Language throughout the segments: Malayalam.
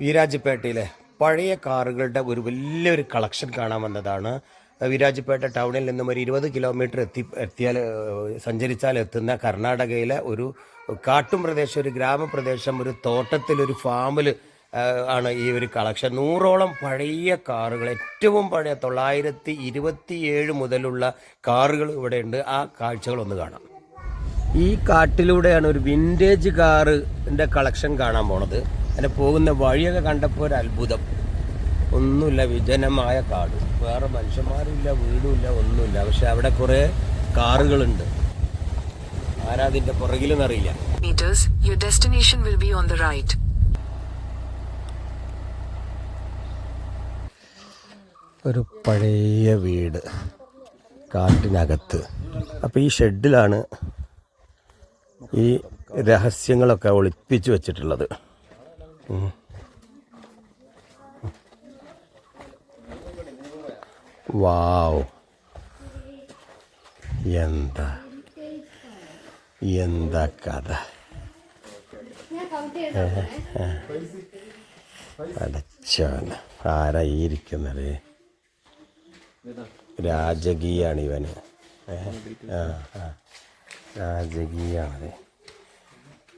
വീരാജിപ്പേട്ടയിലെ പഴയ കാറുകളുടെ ഒരു വലിയൊരു കളക്ഷൻ കാണാൻ വന്നതാണ്. വീരാജ്പേട്ട ടൗണിൽ നിന്നും ഒരു ഇരുപത് കിലോമീറ്റർ എത്തി എത്തിയാൽ സഞ്ചരിച്ചാൽ എത്തുന്ന കർണാടകയിലെ ഒരു കാട്ടും പ്രദേശം ഒരു ഗ്രാമപ്രദേശം ഒരു തോട്ടത്തിൽ ഒരു ഫാമിൽ ആണ് ഈ ഒരു കളക്ഷൻ. നൂറോളം പഴയ കാറുകൾ ഏറ്റവും പഴയ തൊള്ളായിരത്തി ഇരുപത്തിയേഴ് മുതലുള്ള കാറുകൾ ഇവിടെയുണ്ട് ആ കാഴ്ചകൾ ഒന്ന് കാണാം. ഈ കാട്ടിലൂടെയാണ് ഒരു വിന്റേജ് കാറിന്റെ കളക്ഷൻ കാണാൻ പോണത്. അതിന് പോകുന്ന വഴിയൊക്കെ കണ്ടപ്പോൾ ഒരു അത്ഭുതം. ഒന്നുമില്ല വിജനമായ കാട്. വേറെ മനുഷ്യന്മാരുമില്ല വീടുമില്ല ഒന്നുമില്ല. പക്ഷെ അവിടെ കുറേ കാറുകളുണ്ട്. ആരാ അതിന്റെ പുറകിലെന്നറിയില്ല. Meters, your destination will be on the right. ഒരു പഴയ വീട് കാട്ടിനകത്ത്. അപ്പോൾ ഈ ഷെഡിലാണ് ഈ രഹസ്യങ്ങളൊക്കെ ഒളിപ്പിച്ചു വച്ചിട്ടുള്ളത്. വാവ്. എന്താ? എന്താ കഥ? അടച്ചവന. ആരാ ഈ ഇരിക്കുന്നത്? രാജകീയാണ് ഇവന്. രാജകീയാണ്.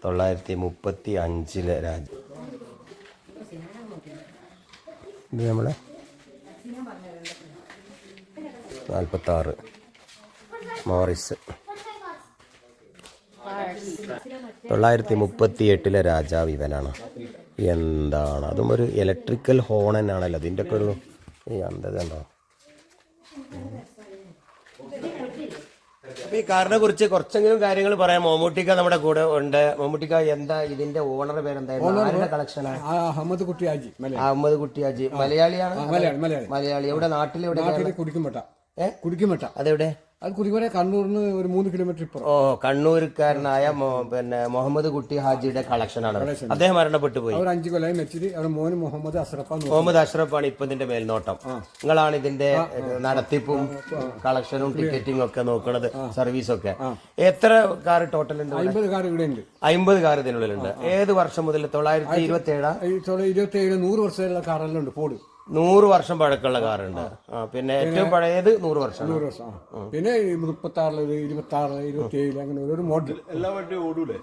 തൊള്ളായിരത്തി മുപ്പത്തി അഞ്ചിലെ രാജ ഇത് നമ്മൾ നാൽപ്പത്താറ് മോറിസ്. തൊള്ളായിരത്തി മുപ്പത്തി എട്ടിലെ രാജാവ് ഇവനാണ്. എന്താണ്? അതും ഒരു ഇലക്ട്രിക്കൽ ഹോൺ തന്നെയാണല്ലോ. അതിന്റെ ഒക്കെ ഒരു ഈ അന്ധത ഉണ്ടോ അപ്പൊ ഈ കാറിനെ കുറിച്ച് കുറച്ചെങ്കിലും കാര്യങ്ങൾ പറയാം. മമ്മൂട്ടിക്ക നമ്മുടെ കൂടെ ഉണ്ട്. മമ്മൂട്ടിക്ക എന്താ ഇതിന്റെ ഓണർ പേരെന്തായിരുന്നു കളക്ഷനാണ് അഹമ്മദ് കുട്ടിയാജി അഹമ്മദ് കുട്ടിയാജി. മലയാളിയാണ്? മലയാളി എവിടെ നാട്ടിൽ എവിടെ? നാട്ടിൽ ഏഹ് ഏ? അതെവിടെ? അത് കുടിക്കുമറ്റ കണ്ണൂരിന് ഒരു മൂന്ന് കിലോമീറ്റർ ഇപ്പുറം. ഓ കണ്ണൂർക്കാരനായ പിന്നെ മുഹമ്മദ് കുട്ടി ഹാജിയുടെ കളക്ഷനാണ് അദ്ദേഹം മരണപ്പെട്ടു പോയി. അവർ അഞ്ചു കൊല്ലം മരിച്ചിട്ട് അവരുടെ മോൻ മുഹമ്മദ് അഷ്റഫ് മുഹമ്മദ് അഷ്റഫാണ് ഇപ്പൊ ഇതിന്റെ മേൽനോട്ടം. നിങ്ങളാണ് ഇതിന്റെ നടത്തിപ്പും കളക്ഷനും ടിക്കറ്റിംഗ് ഒക്കെ നോക്കുന്നത് സർവീസൊക്കെ എത്ര കാർ ടോട്ടൽ ഉണ്ട്? അമ്പത് കാർ ഇവിടെ ഉണ്ട് അമ്പത് കാർ ഇതിനുള്ളിലുണ്ട്. ഏത് വർഷം മുതൽ? തൊള്ളായിരത്തി ഇരുപത്തി ഏഴാ ഇരുപത്തി ഏഴ് നൂറ് വർഷമുള്ള കാറെല്ലാം ഉണ്ട് ഫോർഡ് നൂറ് വർഷം പഴക്കമുള്ള കാറുണ്ട്. ആ പിന്നെ ഏറ്റവും പഴയത് നൂറ് വർഷം നൂറ് വർഷം. പിന്നെ മുപ്പത്തി ആറിൽ ഇരുപത്തി ആറ് ഇരുപത്തി ഏഴിൽ അങ്ങനെ ഓരോ മോഡൽ എല്ലാ വണ്ടിയും ഓടൂലേ?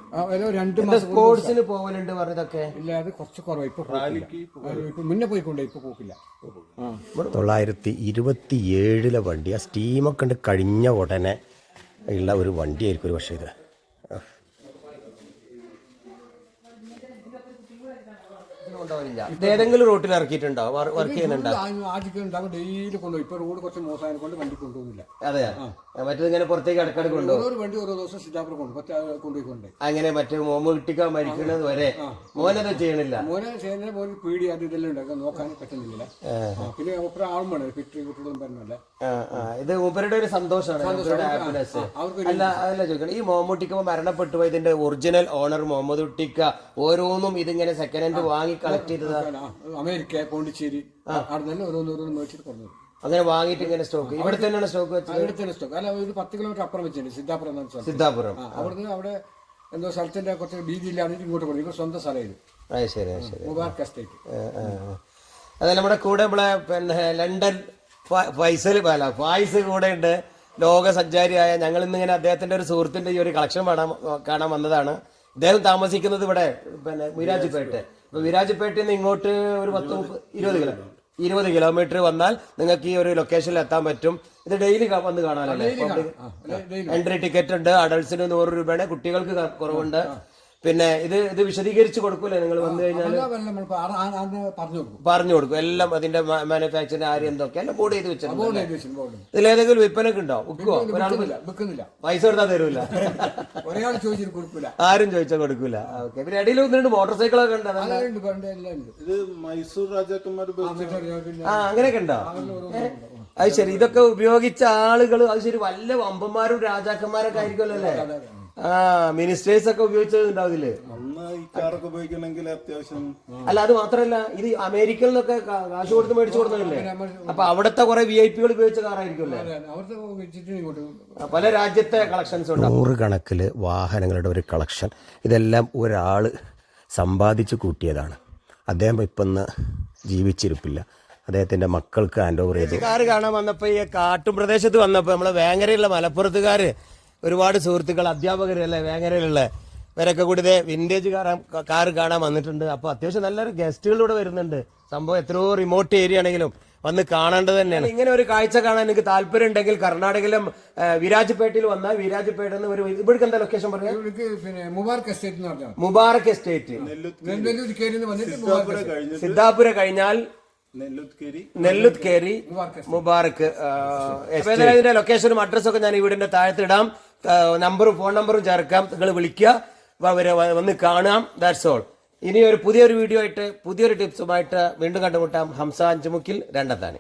രണ്ട് മാസം സ്പോർട്സിന് പോകലുണ്ട് പറഞ്ഞതൊക്കെ? ഇല്ല അത് കുറച്ച് കുറവ്. ഇപ്പൊ പോക്കില്ല. മുന്നേ പോയിക്കൊണ്ട് ഇപ്പൊ പോക്കില്ല. തൊള്ളായിരത്തി ഇരുപത്തി ഏഴിലെ വണ്ടി ആ സ്റ്റീമൊക്കെ ഉണ്ട് കഴിഞ്ഞ ഉടനെ ഉള്ള ഒരു വണ്ടിയായിരിക്കും ഒരു പക്ഷേ ഇത്. ഇത് ഏതെങ്കിലും റോട്ടിൽ ഇറക്കിയിട്ടുണ്ടോ? വർക്ക് ചെയ്യുന്നുണ്ടോ? ആദ്യം ഡെയിലി കൊണ്ടുപോയി ഇപ്പൊ റോഡ് കുറച്ച് മോശമായ കൊണ്ട് വണ്ടി കൊണ്ടുപോകുന്നില്ല. അതെ മറ്റേത് ഇങ്ങനെ പുറത്തേക്ക് ഇടക്കിടക്ക് കൊണ്ടുപോകും. ഓരോ വണ്ടി ഓരോ ദിവസം സിദ്ധാപുരം കൊണ്ട് കൊണ്ടുപോയിക്കൊണ്ട്. അങ്ങനെ മറ്റേ മോമ കിട്ടിക്കാൻ മരിക്കുന്നത് വരെ. മോനത് ചെയ്യണില്ല. മോനെ ചെയ്യുന്ന പോലെ പേടി അത് ഇതെല്ലാം ഉണ്ടാക്കാൻ നോക്കാൻ പറ്റുന്നില്ല. പിന്നെ ഒപ്പം ആളും വേണം. ഫിറ്റ് കുട്ടികളും പറഞ്ഞല്ലേ ഇത് മൂപ്പരുടെ ഒരു സന്തോഷമാണ്. ഹാപ്പിനെസ് അവർക്ക് അല്ല അതല്ല ചോദിക്കണം. ഈ മോമൂട്ടിക്ക മരണപ്പെട്ടു പോയതിന്റെ ഒറിജിനൽ ഓണർ മുഹമ്മദ് ഉട്ടിക്ക. ഓരോന്നും ഇതിങ്ങനെ സെക്കൻഡ് ഹാൻഡ് വാങ്ങി കളക്ട് ചെയ്തതാ? അമേരിക്ക പോണ്ടിച്ചേരി അവിടെ തന്നെ ഓരോന്ന് ഓരോന്ന് മേടിച്ചിട്ട് കൊണ്ടു അങ്ങനെ വാങ്ങിയിട്ട് ഇങ്ങനെ സ്റ്റോക്ക് ഇവിടെ തന്നെയാണ് സ്റ്റോക്ക് വെച്ചത്? അവിടെ തന്നെ സ്റ്റോക്ക് അല്ല ഒരു പത്ത് കിലോമീറ്റർ അപ്പുറം വെച്ചിട്ടുണ്ട് സിദ്ധാപുരം എന്ന സ്ഥലം സിദ്ധാപുരം. അവിടുന്ന് അവിടെ എന്തോ സ്ഥലത്തിന്റെ കുറച്ച് വീതിയിലാണ് ഇങ്ങോട്ട് ഇവർ സ്വന്തം സ്ഥലം ഇത്. അത് ശരി ശരി. മുബാർക്ക് എസ്റ്റേറ്റ്. അതെ നമ്മുടെ കൂടെ നമ്മളെ പിന്നെ ലണ്ടൻ ഫൈസൽ അല്ല ഫായിസ് കൂടെ ഉണ്ട്. ലോക സഞ്ചാരിയായ ഞങ്ങൾ ഇന്നിങ്ങനെ അദ്ദേഹത്തിന്റെ ഒരു സുഹൃത്തിന്റെ ഈ ഒരു കളക്ഷൻ കാണാൻ കാണാൻ വന്നതാണ്. അദ്ദേഹം താമസിക്കുന്നത് ഇവിടെ പിന്നെ വിരാജിപ്പേട്ട് അപ്പൊ വിരാജിപ്പേട്ടിൽ നിന്ന് ഇങ്ങോട്ട് ഒരു പത്ത് മുപ്പത് ഇരുപത് കിലോമീറ്റർ ഇരുപത് കിലോമീറ്റർ വന്നാൽ നിങ്ങൾക്ക് ഈ ഒരു ലൊക്കേഷനിൽ എത്താൻ പറ്റും. ഇത് ഡെയിലി വന്ന് കാണാനല്ലേ എൻട്രി ടിക്കറ്റ് ഉണ്ട്. അഡൾട്ട്സിന് നൂറ് രൂപയാണ്. കുട്ടികൾക്ക് കുറവുണ്ട്. പിന്നെ ഇത് ഇത് വിശദീകരിച്ച് കൊടുക്കൂലേ? നിങ്ങൾ വന്നു കഴിഞ്ഞാൽ നമ്മൾ പറഞ്ഞു കൊടുക്കും. പറഞ്ഞു കൊടുക്കും. എല്ലാം അതിന്റെ മാനുഫാക്ചറിങ് ആര് എന്തൊക്കെ എല്ലാം ബോർഡ് ചെയ്ത് വെച്ചിട്ടുണ്ട് ഇതിൽ ഏതെങ്കിലും വിൽപ്പനക്ക് ഉണ്ടോ? വിൽക്കുവോ? വിൽക്കുന്നില്ല പൈസ കൊടുത്താൽ തരൂല. ഒരാൾ ചോദിച്ചിട്ട് കൊടുക്കില്ല ആരും ചോദിച്ചാൽ കൊടുക്കൂല. ഓക്കെ പിന്നെ ഇടയിൽ ഒന്ന് രണ്ട് മോട്ടോർ സൈക്കിളൊക്കെ ഉണ്ട് ഉണ്ടോ ഉണ്ട് പണ്ട് ഇത് മൈസൂർ രാജാക്കന്മാർ ആ അങ്ങനെയൊക്കെ ഉണ്ടോ? അത് ശരി ഇതൊക്കെ ഉപയോഗിച്ച ആളുകൾ അത് ശരി വല്ല വമ്പന്മാരും രാജാക്കന്മാരൊക്കെ ആയിരിക്കുമല്ലോ അല്ലേ? ആ മിനിസ്റ്റേഴ്സ് ഒക്കെ ഉപയോഗിക്കണമെങ്കിൽ അത്യാവശ്യം അല്ല അത് മാത്രല്ല ഇത് അമേരിക്കയിൽ നിന്നൊക്കെ കാശ് കൊടുത്ത് മേടിച്ചു കൊടുത്തതല്ലേ? അപ്പൊ അവിടുത്തെ കുറെ വി ഐ പികൾ ഉപയോഗിച്ച കാറായിരിക്കുമല്ലേ? പല രാജ്യത്തെ കളക്ഷൻസ് ഉണ്ട്. നൂറുകണക്കിൽ വാഹനങ്ങളുടെ ഒരു കളക്ഷൻ ഇതെല്ലാം ഒരാൾ സമ്പാദിച്ചു കൂട്ടിയതാണ്. അദ്ദേഹം ഇപ്പം ജീവിച്ചിരിപ്പില്ല. അദ്ദേഹത്തിന്റെ മക്കൾക്ക് ഹാൻഡ് ഓവർ ചെയ്തു. കാർ കാണാൻ വന്നപ്പോൾ ഈ കാട്ടും പ്രദേശത്ത് വന്നപ്പോൾ നമ്മളെ വേങ്ങരയുള്ള മലപ്പുറത്തുകാർ ഒരുപാട് സുഹൃത്തുക്കൾ അധ്യാപകരല്ലേ വേങ്ങരയിലുള്ള ഇവരൊക്കെ കൂടി ഇതേ വിന്റേജ് കാറ് കാണാൻ വന്നിട്ടുണ്ട്. അപ്പോൾ അത്യാവശ്യം നല്ലൊരു ഗസ്റ്റുകളിലൂടെ വരുന്നുണ്ട്. സംഭവം എത്രയോ റിമോട്ട് ഏരിയ ആണെങ്കിലും വന്ന് കാണേണ്ടത് തന്നെയാണ്. ഇങ്ങനെ ഒരു കാഴ്ച കാണാൻ എനിക്ക് താല്പര്യം ഉണ്ടെങ്കിൽ കർണാടകയിലും വിരാജ്പേട്ടിൽ വന്ന വന്നാൽ വിരാജ്പേട്ട എന്ന് ഒരു ഇവിടേക്ക് എന്താ ലൊക്കേഷൻ പറയാം? പിന്നെ മുബാർക്ക് എസ്റ്റേറ്റ് മുബാർക്ക് എസ്റ്റേറ്റ് മുബാർക്ക് സിദ്ധാപുര കഴിഞ്ഞാൽ നെല്ലുത്കേരി. നെല്ലുത് കേരി മുബാറക്ക് ഇതിന്റെ ലൊക്കേഷനും അഡ്രസ്സൊക്കെ ഞാൻ ഈ വീടിന്റെ താഴത്ത് ഇടാം. ആ, നമ്പറും ഫോൺ നമ്പറും ചേർക്കാം. നിങ്ങൾ വിളിക്കുക. അവരെ വരെ വന്ന് കാണാം. ദാറ്റ്സ് ഓൾ ഇനി ഒരു പുതിയൊരു വീഡിയോ ആയിട്ട് പുതിയൊരു ടിപ്സുമായിട്ട് വീണ്ടും കണ്ടുമുട്ടാം. ഹംസ അഞ്ചുമുക്കിൽ രണ്ടത്താണി.